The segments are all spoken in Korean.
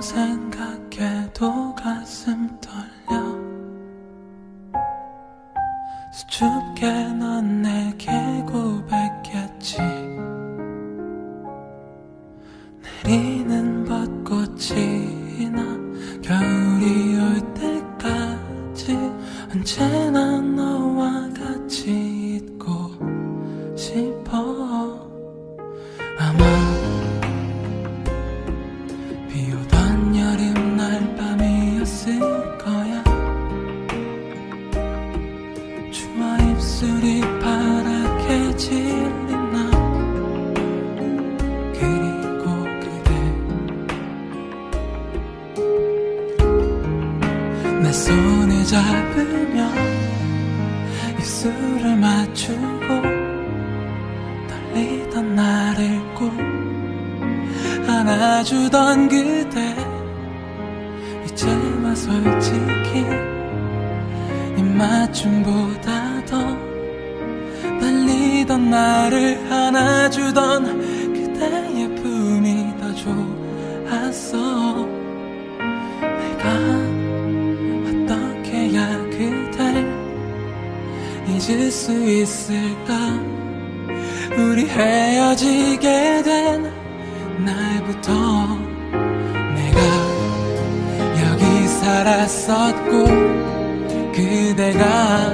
생각해도 가슴 떨려. 수줍게 넌 내게 고백했지. 내리는 벚꽃이 나 손을 잡으며 입술을 맞추고 떨리던 나를 꼭 안아주던 그대. 이제 와 솔직히 입맞춤보다 더 떨리던 나를 안아주던 그대의 품이 더 좋았어 잊을 수 있을까? 우리 헤어지게 된 날부터 내가 여기 살았었고 그대가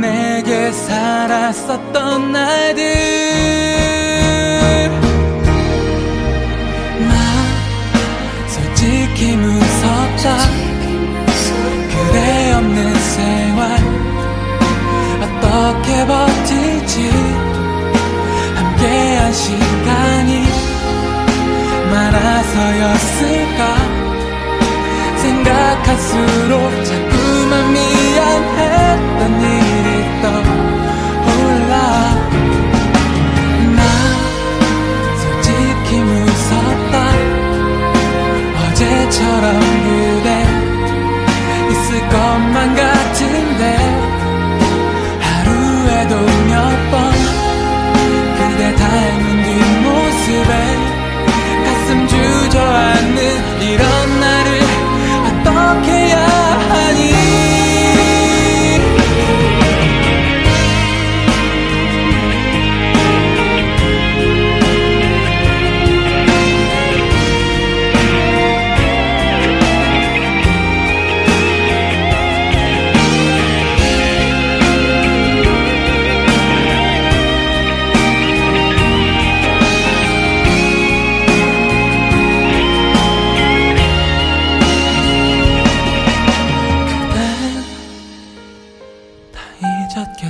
내게 살았었던 날들 많아서였을까? 생각할수록 자꾸만 미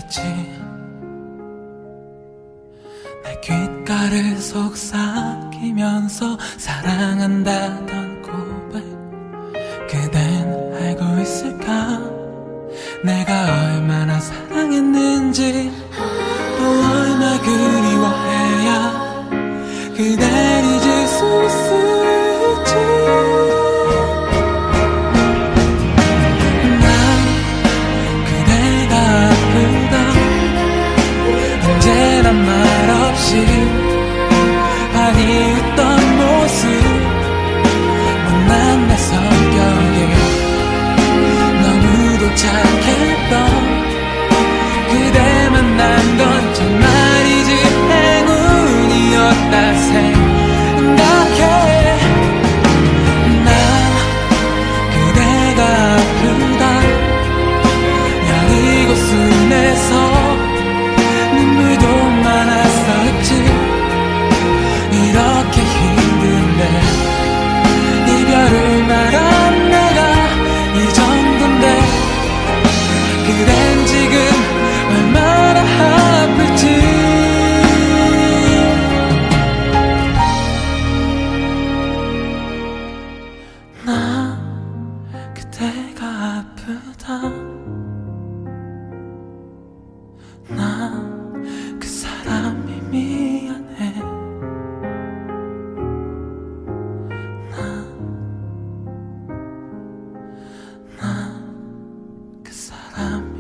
잊었겠지. 내 귓가를 속삭이면서 사랑한다던 고백. 그댄 알고 있을까? 내가 얼마나 사랑했는지 나그 사람이